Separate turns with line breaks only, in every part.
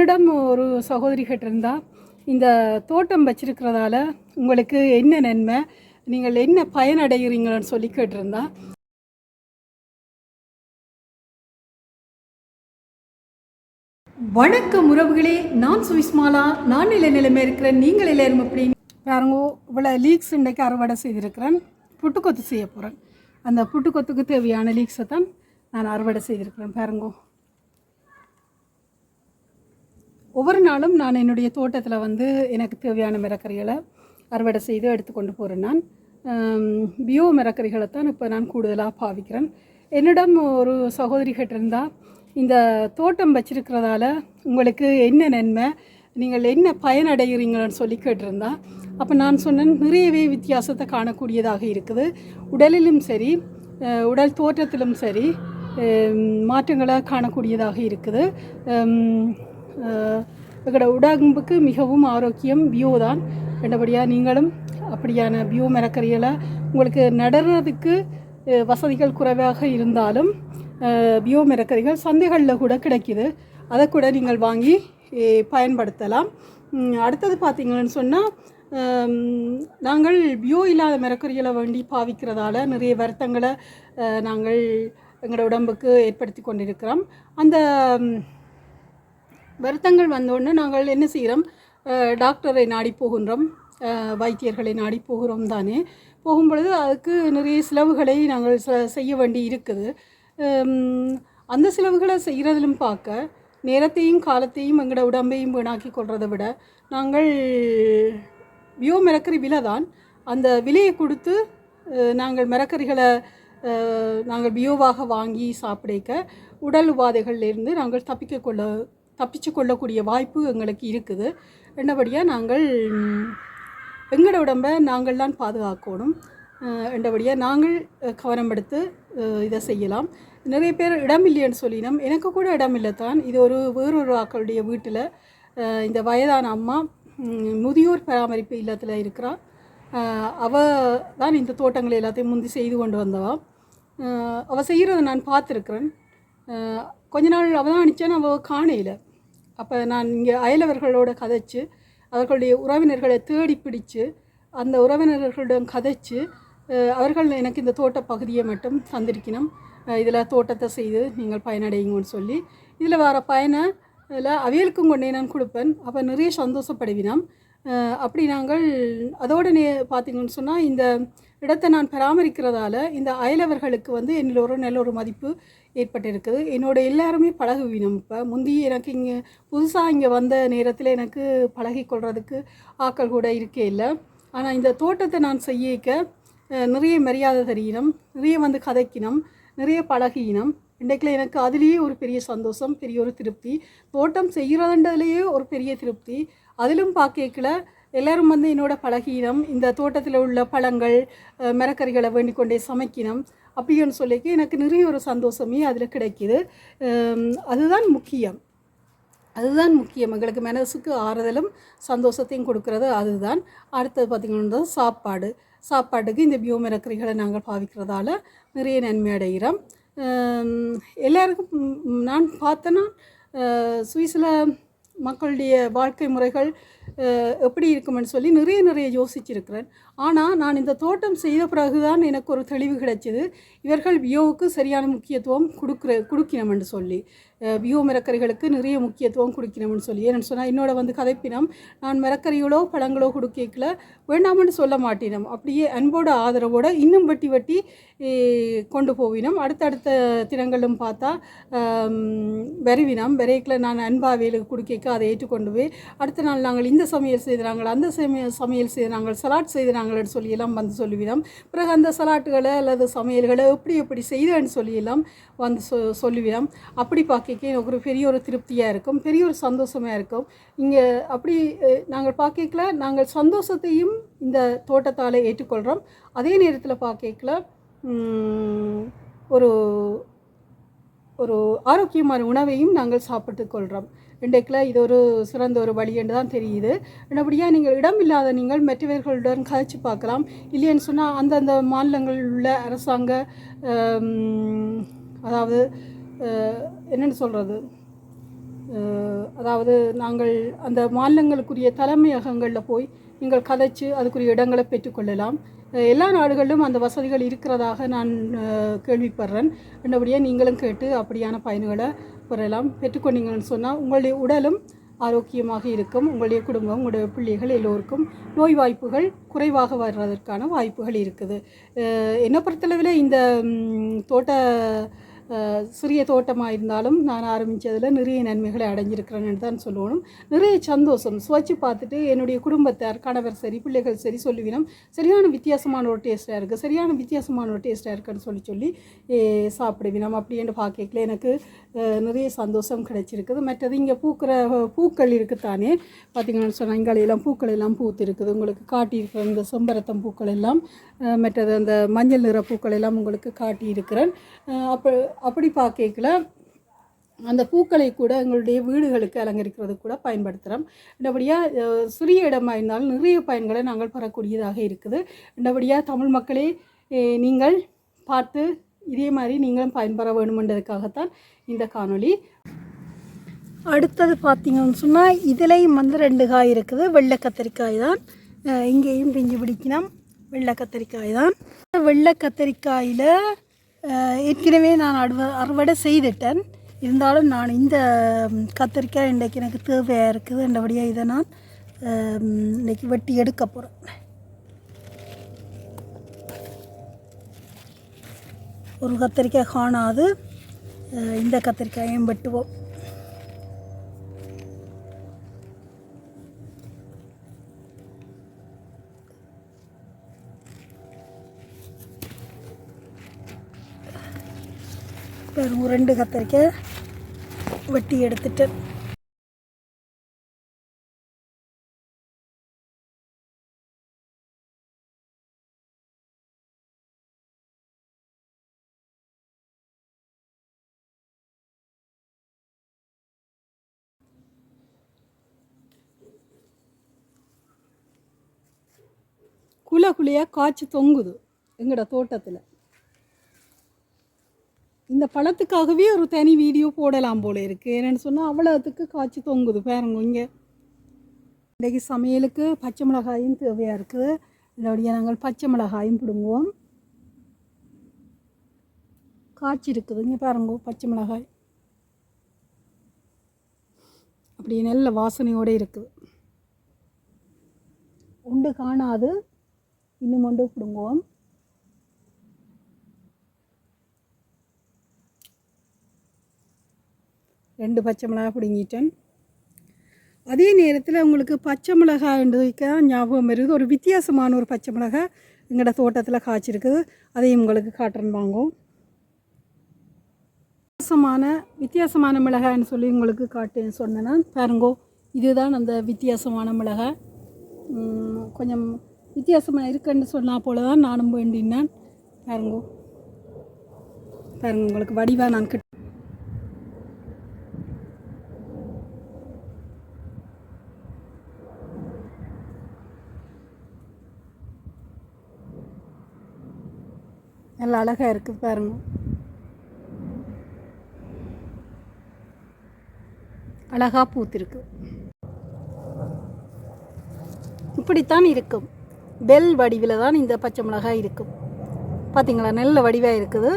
என்னிடம் ஒரு சகோதரி கேட்டிருந்தா இந்த தோட்டம் வச்சிருக்கிறதால உங்களுக்கு என்ன நன்மை நீங்கள் என்ன பயனடைகிறீங்கன்னு சொல்லி கேட்டிருந்தா. வணக்கம் உறவுகளே நான் சுவிஸ்மாலா. நான் நிலை நிலைமை இருக்கிறேன். நீங்கள் எல்லாரும் எப்படி? பாருங்க இவ்வளோ லீக்ஸ் இன்றைக்கு அறுவடை செய்திருக்கிறேன். புட்டுக்கொத்து செய்ய போகிறேன் அந்த புட்டுக்கொத்துக்கு தேவையான லீக்ஸை தான் நான் அறுவடை செய்திருக்கிறேன். பாருங்கோ. ஒவ்வொரு நாளும் நான் என்னுடைய தோட்டத்தில் வந்து எனக்கு தேவையான மிரக்கறிகளை அறுவடை செய்து எடுத்துக்கொண்டு போகிறேன் நான். பியோ மிரக்கறிகளை தான் இப்போ நான் கூடுதலாக பாவிக்கிறேன். என்னிடம் ஒரு சகோதரி கேட்டிருந்தால் இந்த தோட்டம் வச்சிருக்கிறதால உங்களுக்கு என்ன நன்மை? நீங்கள் என்ன பயனடைகிறீங்கன்னு சொல்லி கேட்டிருந்தா அப்போ நான் சொன்னேன் நிறையவே வித்தியாசத்தை காணக்கூடியதாக இருக்குது. உடலிலும் சரி உடல் தோற்றத்திலும் சரி மாற்றங்களை காணக்கூடியதாக இருக்குது. எங்களோட உடம்புக்கு மிகவும் ஆரோக்கியம் வியூ தான். ரெண்டபடியாக நீங்களும் அப்படியான வியூ மரக்கறிகளை உங்களுக்கு நடறதுக்கு வசதிகள் குறைவாக இருந்தாலும் வியூ மிரக்கரிகள் மரக்கறிகள் சந்தைகளில் கூட கிடைக்கிது. அதை கூட நீங்கள் வாங்கி பயன்படுத்தலாம். அடுத்தது பார்த்திங்கன்னு சொன்னால் நாங்கள் வியூ இல்லாத மரக்கறிகளை வேண்டி பாவிக்கிறதால நிறைய வருத்தங்களை நாங்கள் எங்களோட உடம்புக்கு ஏற்படுத்தி கொண்டிருக்கிறோம். அந்த வருத்தங்கள் வந்தோடனே நாங்கள் என்ன செய்கிறோம்? டாக்டரை நாடி போகின்றோம். வைத்தியர்களை நாடி போகிறோம் தானே. போகும்பொழுது அதுக்கு நிறைய செலவுகளை நாங்கள் செய்ய வேண்டி இருக்குது. அந்த செலவுகளை செய்கிறதிலும் பார்க்க நேரத்தையும் காலத்தையும் எங்களோட உடம்பையும் வீணாக்கி கொள்றதை விட நாங்கள் வியோ மிரக்கறி விலை தான். அந்த விலையை கொடுத்து நாங்கள் மிரக்கறிகளை நாங்கள் வியோவாக வாங்கி சாப்பிடைக்க உடல் உபாதைகளிலிருந்து நாங்கள் தப்பிக்க கொள்ள தப்பிச்சு கொள்ளக்கூடிய வாய்ப்பு எங்களுக்கு இருக்குது. என்னபடியாக நாங்கள் எங்களோட உடம்பை நாங்கள் தான் பாதுகாக்கணும் என்றபடியாக நாங்கள் கவனம் எடுத்து இதை செய்யலாம். நிறைய பேர் இடம் இல்லைன்னு சொல்லினோம். எனக்கு கூட இடம் இல்லை தான் இது ஒரு வேறொரு ஆக்களுடைய வீட்டில் இந்த வயதான அம்மா முதியோர் பராமரிப்பு இல்லத்தில் இருக்கிறா. அவ தான் இந்த தோட்டங்கள் எல்லாத்தையும் முந்தி செய்து கொண்டு வந்தவா. அவள் செய்கிறத நான் பார்த்துருக்குறேன். கொஞ்ச நாள் அவதானிச்சேன் அவள் காணையில். அப்போ நான் இங்கே அயலவர்களோட கதைச்சு அவர்களுடைய உறவினர்களை தேடி பிடிச்சு அந்த உறவினர்களிடம் கதைச்சு அவர்கள் எனக்கு இந்த தோட்ட பகுதியை மட்டும் தந்திருக்கணும். இதில் தோட்டத்தை செய்து நீங்கள் பயனடையுங்கன்னு சொல்லி இதில் வர பயனை இதில் அவியலுக்கும் கொண்டே நான் கொடுப்பேன். அப்போ நிறைய சந்தோஷப்படுவினோம். அப்படி நாங்கள் அதோட நே பார்த்தீங்கன்னு சொன்னால் இந்த இடத்தை நான் பராமரிக்கிறதால இந்த அயலவர்களுக்கு வந்து என்னில் ஒரு நல்ல ஒரு மதிப்பு ஏற்பட்டிருக்குது. என்னோட எல்லாருமே பழகுவினம் இப்போ. முந்தி எனக்கு இங்கே புதுசாக இங்கே வந்த நேரத்தில் எனக்கு பழகி கொள்றதுக்கு ஆக்கள் கூட இருக்கே இல்லை. ஆனால் இந்த தோட்டத்தை நான் செய்யிக்க நிறைய மரியாதை தெரியணும் நிறைய வந்து கதைக்கினம் நிறைய பழகினம் இன்றைக்கில் எனக்கு அதுலேயே ஒரு பெரிய சந்தோஷம் பெரிய ஒரு திருப்தி. தோட்டம் செய்கிறதுன்றதுலேயே ஒரு பெரிய திருப்தி. அதிலும் பார்க்கல எல்லாரும் வந்து என்னோட பழகினம் இந்த தோட்டத்தில் உள்ள பழங்கள் மரக்கறிகளை வேண்டிக் கொண்டே சமைக்கினம் அப்படின்னு சொல்லிக்க எனக்கு நிறைய ஒரு சந்தோஷமே அதில் கிடைக்கிது. அதுதான் முக்கியம். அதுதான் முக்கியம். எங்களுக்கு மனசுக்கு ஆறுதலும் சந்தோஷத்தையும் கொடுக்கறது அதுதான். அடுத்தது பார்த்திங்கன்னா சாப்பாடு. சாப்பாட்டுக்கு இந்த பியோமரக்கறிகளை நாங்கள் பாவிக்கிறதால நிறைய நன்மை அடைகிறோம். எல்லாருக்கும் நான் பார்த்தேன்னா சுவிஸில் மக்களுடைய வாழ்க்கை முறைகள் எப்படி இருக்குமென்னு சொல்லி நிறைய நிறைய யோசிச்சிருக்கிறேன். ஆனால் நான் இந்த தோட்டம் செய்த பிறகுதான் எனக்கு ஒரு தெளிவு கிடைச்சிது. இவர்கள் பியோவுக்கு சரியான முக்கியத்துவம் கொடுக்குற கொடுக்கணும்னு சொல்லி. வியோ பியோ மிரக்கறிகளுக்கு நிறைய முக்கியத்துவம் கொடுக்கணும்னு சொல்லி. ஏன்னு சொன்னால் என்னோட வந்து கதைப்பினம் நான் மிரக்கறிகளோ பழங்களோ கொடுக்கல வேண்டாம்னு சொல்ல மாட்டினோம். அப்படியே அன்போட ஆதரவோட இன்னும் வட்டி வட்டி கொண்டு போவினோம். அடுத்தடுத்த தினங்களும் பார்த்தா வருவினம் விரைக்கில் நான் அன்பாவியலுக்கு கொடுக்க அதை ஏற்றுக்கொண்டு போய் அடுத்த நாள் நாங்கள் இந்த சமையல் செய்கிறாங்க அந்த சமையல் சமையல் செய்கிறாங்க சலாட் செய்கிறாங்கன்னு சொல்லி எல்லாம் வந்து சொல்லுவினோம் பிறகு அந்த சலாட்டுகளை அல்லது சமையல்களை எப்படி எப்படி செய்தேன்னு சொல்லி எல்லாம் வந்து சொ சொல்லுவினோம் அப்படி பார்க்க எனக்கு ஒரு பெரிய ஒரு திருப்தியாக இருக்கும் பெரிய ஒரு சந்தோஷமாக இருக்கும். இங்கே அப்படி நாங்கள் பார்க்கல நாங்கள் சந்தோஷத்தையும் இந்த தோட்டத்தால் ஏற்றுக்கொள்கிறோம். அதே நேரத்தில் பார்க்கல ஒரு ஒரு ஆரோக்கியமான உணவையும் நாங்கள் சாப்பிட்டு கொள்கிறோம். இன்றைக்கில் இது ஒரு சிறந்த ஒரு வழி என்று தான் தெரியுது. நல்லபடியாக நீங்கள் இடம் இல்லாத நீங்கள் மற்றவர்களுடன் கதைச்சு பார்க்கலாம். இல்லைன்னு சொன்னால் அந்தந்த மாநிலங்களில் உள்ள அரசாங்க அதாவது என்னென்னு சொல்கிறது அதாவது நாங்கள் அந்த மாநிலங்களுக்குரிய தலைமையகங்களில் போய் நீங்கள் கதைச்சு அதுக்குரிய இடங்களை பெற்றுக்கொள்ளலாம் எல்லா நாடுகளிலும் அந்த வசதிகள் இருக்கிறதாக நான் கேள்விப்படுறேன். என்னபடியாக நீங்களும் கேட்டு அப்படியான பயன்களை பெறலாம். பெற்றுக்கொண்டீங்கன்னு சொன்னால் உங்களுடைய உடலும் ஆரோக்கியமாக இருக்கும். உங்களுடைய குடும்பம் உங்களுடைய பிள்ளைகள் எல்லோருக்கும் நோய் வாய்ப்புகள் குறைவாக வர்றதற்கான வாய்ப்புகள் இருக்குது. என்னை பொறுத்தளவில் இந்த தோட்ட சிறிய தோட்டமாக இருந்தாலும் நான் ஆரம்பித்ததில் நிறைய நன்மைகளை அடைஞ்சிருக்கிறேன்னு தான் சொல்லணும். நிறைய சந்தோஷம். சுவைச்சு பார்த்துட்டு என்னுடைய குடும்பத்தார் கணவர் சரி பிள்ளைகள் சரி சொல்லுவினம் சரியான வித்தியாசமான ஒரு டேஸ்ட்டாக இருக்குது சரியான வித்தியாசமான ஒரு டேஸ்ட்டாக இருக்குன்னு சொல்லி சொல்லி சாப்பிடுவினோம். அப்படின்னு பார்க்கல எனக்கு நிறைய சந்தோஷம் கிடைச்சிருக்குது. மற்றது இங்கே பூக்கிற பூக்கள் இருக்குத்தானே? பார்த்தீங்கன்னு சொன்னால் இங்காலையெல்லாம் பூக்கள் எல்லாம் பூத்து இருக்குது உங்களுக்கு காட்டியிருக்கிற இந்த செம்பரத்தம் பூக்கள் எல்லாம் மற்றது அந்த மஞ்சள் நிற பூக்கள் எல்லாம் உங்களுக்கு காட்டியிருக்கிறேன். அப்போ அப்படி பார்க்கல அந்த பூக்களை கூட எங்களுடைய வீடுகளுக்கு அலங்கரிக்கிறது கூட பயன்படுத்துகிறோம் இந்தபடியாக சிறிய இடமாக இருந்தாலும் நிறைய பயன்களை நாங்கள் பெறக்கூடியதாக இருக்குது. இந்தபடியாக தமிழ் மக்களே நீங்கள் பார்த்து இதே மாதிரி நீங்களும் பயன்பெற வேணுமென்றதுக்காகத்தான் இந்த காணொளி. அடுத்தது பார்த்தீங்கன்னு சொன்னால் இதுலேயும் வந்து ரெண்டு காய் இருக்குது வெள்ளை கத்திரிக்காய் தான் இங்கேயும் பிஞ்சு பிடிக்கணும் வெள்ளை கத்திரிக்காய் தான். வெள்ளை கத்திரிக்காயில் ஏற்கனவே நான் அறுவ அறுவடை செய்துட்டேன் இருந்தாலும் நான் இந்த கத்திரிக்காய் இன்றைக்கு எனக்கு தேவையாக இருக்குது என்றபடியாக இதை நான் இன்றைக்கி வெட்டி எடுக்க போகிறேன் ஒரு கத்திரிக்காய் காணாது. இந்த கத்திரிக்காயும் வெட்டுவோம். பாருங்க ரெண்டு கத்திரிக்காய் வெட்டி எடுத்துட்டேன் குல குழியாக காய்ச்சி தொங்குது எங்களோட தோட்டத்தில். இந்த பழத்துக்காகவே ஒரு தனி வீடியோ போடலாம் போல இருக்குது என்னென்னு சொன்னால் அவ்வளோத்துக்கு காய்ச்சி தொங்குது. பாருங்க இங்கே இன்றைக்கு சமையலுக்கு பச்சை மிளகாயும் தேவையாக இருக்குது இதோடைய நாங்கள் பச்சை மிளகாயும் பிடுங்குவோம். காய்ச்சி இருக்குது. இங்கே பாருங்க பச்சை மிளகாய். அப்படி நல்ல வாசனையோடு இருக்குது. உண்டு காணாது. இன்னும் ஒன்று பிடுங்குவோம். ரெண்டு பச்சை மிளகாய் பிடுங்கிட்டேன். அதே நேரத்தில் உங்களுக்கு பச்சை மிளகாய்ன்றதுக்கு ஞாபகம் வருது. ஒரு வித்தியாசமான ஒரு பச்சை மிளகாய் எங்களோட தோட்டத்தில் காய்ச்சிருக்குது. அதையும் உங்களுக்கு காட்டுறேன் வாங்கும் வித்தியாசமான வித்தியாசமான மிளகாய்னு சொல்லி உங்களுக்கு காட்டுன்னு சொன்னேன்னா பாருங்கோ இதுதான் அந்த வித்தியாசமான மிளகாய். கொஞ்சம் வித்தியாசமாக இருக்குன்னு சொன்னால் போல தான் நானும் வேண்டினேன். பாருங்கோ. பாருங்க உங்களுக்கு வடிவாக நான் கிட்ட நல்லா அழகாக இருக்குது பாருங்க. அழகாக பூத்திருக்கு. இப்படித்தான் இருக்கும். பெல் வடிவில் தான் இந்த பச்சை மிளகாய் இருக்கும். பார்த்தீங்களா நல்ல வடிவாக இருக்குது.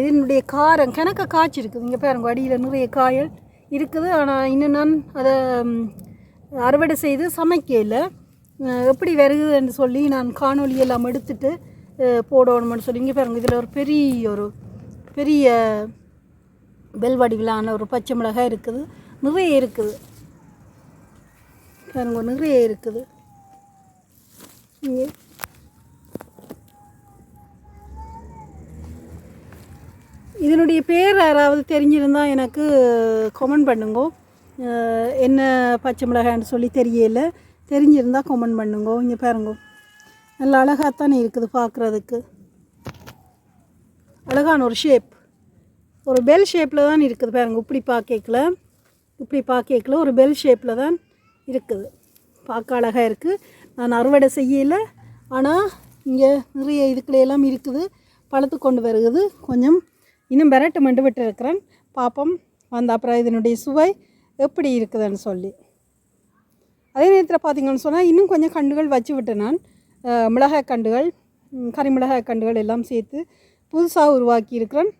இதனுடைய காரம் கணக்க காய்ச்சி இருக்குது. இங்கே பாருங்க வடியில் நிறைய காயல் இருக்குது. ஆனால் இன்னும் நான் அதை அறுவடை செய்து சமைக்கல. எப்படி வருகுதுன்னு சொல்லி நான் காணொளி எல்லாம் எடுத்துட்டு போடணும்னு சொல்லி இங்கே பாருங்க இதில் ஒரு பெரிய ஒரு பெரிய பெல் வடிவிலான ஒரு பச்சை மிளகாய் இருக்குது நிறைய இருக்குது பாருங்க நிறைய இருக்குது இங்கே இதனுடைய பேர் யாராவது தெரிஞ்சிருந்தால் எனக்கு கமெண்ட் பண்ணுங்க என்ன பச்சை மிளகாய்னு சொல்லி தெரியல தெரிஞ்சிருந்தால் கமெண்ட் பண்ணுங்க இங்கே பாருங்க நல்ல அழகாகத்தானே இருக்குது பார்க்குறதுக்கு. அழகான ஒரு ஷேப் ஒரு பெல் ஷேப்பில் தான் இருக்குது பாருங்க இப்படி பார்க்கல இப்படி பார்க்கல ஒரு பெல் ஷேப்பில் தான் இருக்குது. பார்க்க அழகாக இருக்குது நான் அறுவடை செய்யலை ஆனால் இங்கே நிறைய இதுக்குள்ள எல்லாம் இருக்குது. பழுத்து கொண்டு வருகுது கொஞ்சம் இன்னும் விரட்டு மண்டு விட்டு இருக்கிறேன். பார்ப்போம் வந்த அப்புறம் இதனுடைய சுவை எப்படி இருக்குதுன்னு சொல்லி. அதே நேரத்தில் பார்த்தீங்கன்னு சொன்னால் இன்னும் கொஞ்சம் கண்டுகள் வச்சு விட்டேன் நான். மிளகாய் கண்டுகள் கறிமிளகாய் கண்டுகள் எல்லாம் சேர்த்து புதுசாக உருவாக்கி இருக்கிறேன்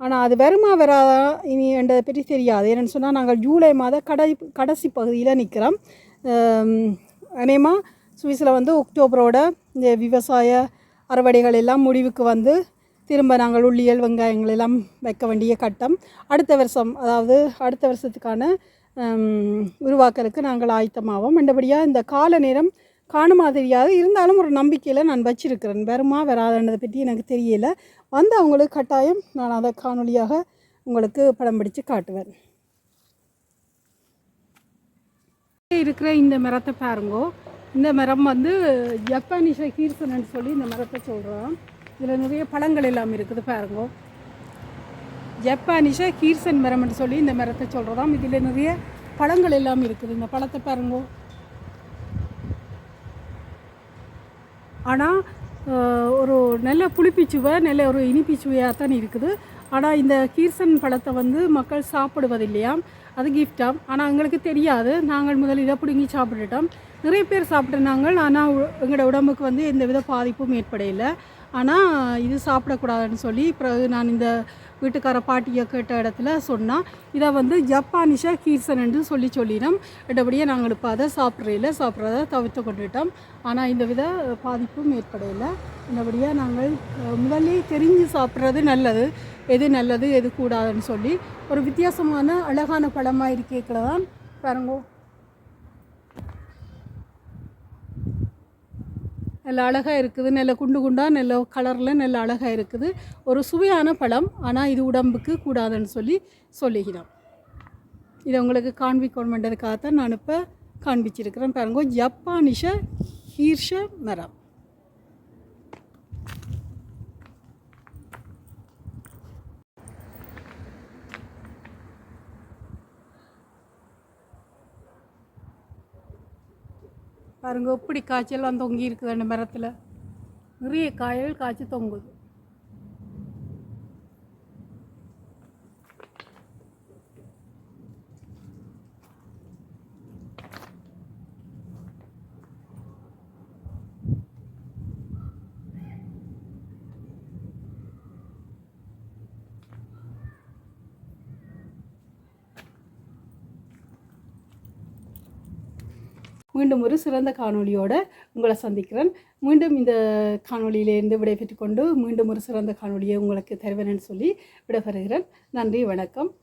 ஆனால் அது வருமா வராதா இனி என்றதை பற்றி தெரியாது. என்னென்னு சொன்னால் நாங்கள் ஜூலை மாத கடை கடைசி பகுதியில் நிற்கிறோம். அநேகமாக சுவிஸில் வந்து அக்டோபரோட இந்த விவசாய அறுவடைகள் எல்லாம் முடிவுக்கு வந்து திரும்ப நாங்கள் உள்ளியல் வெங்காயங்கள் எல்லாம் வைக்க வேண்டிய கட்டம். அடுத்த வருஷம் அதாவது அடுத்த வருஷத்துக்கான உருவாக்கலுக்கு நாங்கள் ஆயத்தமாவோம். மண்டபடியாக இந்த கால நேரம் காணும் மாதிரியாக இருந்தாலும் ஒரு நம்பிக்கையில் நான் வச்சிருக்கிறேன். வருமா வராதுன்றதை பற்றி எனக்கு தெரியல. வந்து அவங்களுக்கு கட்டாயம் நான் அதை காணொலியாக உங்களுக்கு படம் பிடிச்சு காட்டுவேன். இருக்கிற இந்த மரத்தை பாருங்கோ. இந்த மரம் வந்து ஜப்பானிஷ கீர்சனன்னு சொல்லி இந்த மரத்தை சொல்கிறோம் இதில் நிறைய பழங்கள் எல்லாம் இருக்குது பாருங்கோ. ஜப்பானிஷ கீர்சன் மரம்னு சொல்லி இந்த மரத்தை சொல்கிறதாம் இதில் நிறைய பழங்கள் எல்லாம் இருக்குது. இந்த பழத்தை பாருங்கோ. ஆனால் ஒரு நல்ல புளிப்பிச்சுவை நல்ல ஒரு இனிப்பிச்சுவையாக தான் இருக்குது. ஆனால் இந்த கீர்சன் பழத்தை வந்து மக்கள் சாப்பிடுவதில்லையாம் அது கிஃப்டாம் ஆனால் எங்களுக்கு தெரியாது. நாங்கள் முதல் இதை பிடுங்கி சாப்பிட்டுட்டோம். நிறைய பேர் சாப்பிட்டுனாங்க ஆனால் எங்களோட உடம்புக்கு வந்து எந்த வித பாதிப்பும் ஏற்படையில்லை ஆனால் இது சாப்பிடக்கூடாதுன்னு சொல்லி பிறகு நான் இந்த வீட்டுக்கார பாட்டியை கேட்ட இடத்துல சொன்னால் இதை வந்து ஜப்பானிஷா கீர்சன் என்று சொல்லி சொல்லினோம் இடபடியே நாங்கள் இப்போ அதை சாப்பிட்றையில் சாப்பிட்றத தவிர்த்து கொண்டுட்டோம். ஆனால் இந்த வித பாதிப்பும் ஏற்படையில்லை இந்தபடியாக நாங்கள் முதலே முதல்லே தெரிஞ்சு சாப்பிட்றது நல்லது. எது நல்லது எது கூடாதுன்னு சொல்லி ஒரு வித்தியாசமான அழகான பழமாக இருக்கேக்கில் தான் பாருங்கோ. நல்ல அழகாக இருக்குது. நல்ல குண்டு குண்டாக நல்ல கலரில் நல்ல அழகாக இருக்குது. ஒரு சுவையான பழம் ஆனால் இது உடம்புக்கு கூடாதுன்னு சொல்லி சொல்லிக்கிறோம் இதை உங்களுக்கு காண்பிக்கணுமென்றதுக்காகத்தான் நான் இப்போ காண்பிச்சிருக்கிறேன். பாருங்க ஜப்பானிஷ ஹீர்ஷ மரம். பாருங்கள் எப்படி காய்ச்சல்லாம் தொங்கி இருக்குது அந்த மரத்தில். நிறைய காயல் காய்ச்சி தொங்குது. மீண்டும் ஒரு சிறந்த காணொலியோடு உங்களை சந்திக்கிறேன். மீண்டும் இந்த காணொலியிலேருந்து விடைபெற்று கொண்டு மீண்டும் ஒரு சிறந்த காணொளியை உங்களுக்கு தருவேன்னு சொல்லி விடைபெறுகிறேன். நன்றி வணக்கம்.